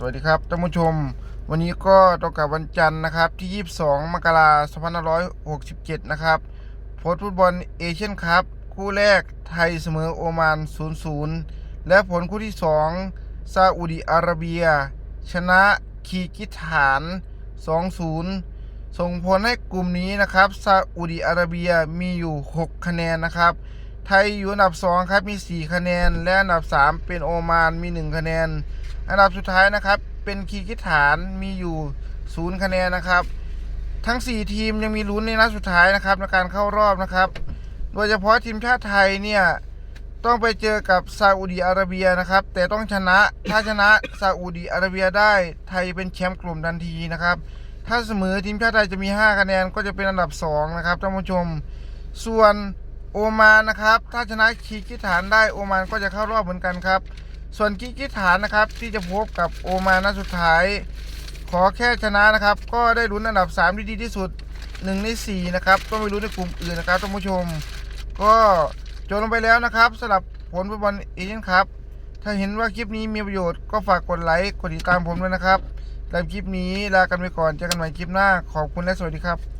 สวัสดีครับท่านผู้ชม วันนี้ก็ตรงกับวันจันทร์นะครับที่ 22 มกราคม 2567 นะครับโพสฟุตบอลเอเชียนคัพคู่แรกไทยเสมอโอมาน 0-0 และผลคู่ที่ 2 ซาอุดิอาระเบีย ชนะคีกิสถาน 2-0 ส่งผลให้กลุ่มนี้นะครับซาอุดิอาระเบียมีอยู่ 6 คะแนนนะครับ ไทยอยู่อันดับ 2 ครับมี 4 คะแนน และอันดับ 3 เป็นโอมานมี 1 คะแนน อันดับสุดท้ายนะครับเป็นคีกิสถานมีอยู่ 0 คะแนนนะครับ ทั้ง 4 ทีมยังมีลุ้นในนัดสุดท้ายนะครับในการเข้ารอบนะครับ โดยเฉพาะทีมชาติไทยเนี่ยต้องไปเจอกับซาอุดีอาระเบียนะครับ แต่ต้องชนะถ้าชนะซาอุดีอาระเบียได้ไทยเป็นแชมป์กลุ่มทันทีนะครับ ถ้าเสมอทีมชาติไทยจะมี 5 คะแนนก็จะเป็นอันดับ 2 นะครับท่านผู้ชม ส่วน โอมานนะครับ ถ้าชนะคีกิสถานได้โอมานก็จะเข้ารอบเหมือนกันครับ ส่วนกิกิสถานนะครับ ที่จะพบกับโอมานนัดสุดท้าย ขอแค่ชนะนะครับ ก็ได้ลุ้นอันดับ 3 ที่ดีที่สุด1ใน4นะครับต้องไปลุ้นในกลุ่มอื่นนะครับท่านผู้ชม ก็จบลงไปแล้วนะครับสำหรับผลฟุตบอลเอเชียนครับ ถ้าเห็นว่าคลิปนี้มีประโยชน์ก็ฝากกดไลค์กดติดตามผมด้วยนะครับสำหรับคลิปนี้ลากันไปก่อนเจอกันใหม่คลิปหน้าขอบคุณและสวัสดีครับ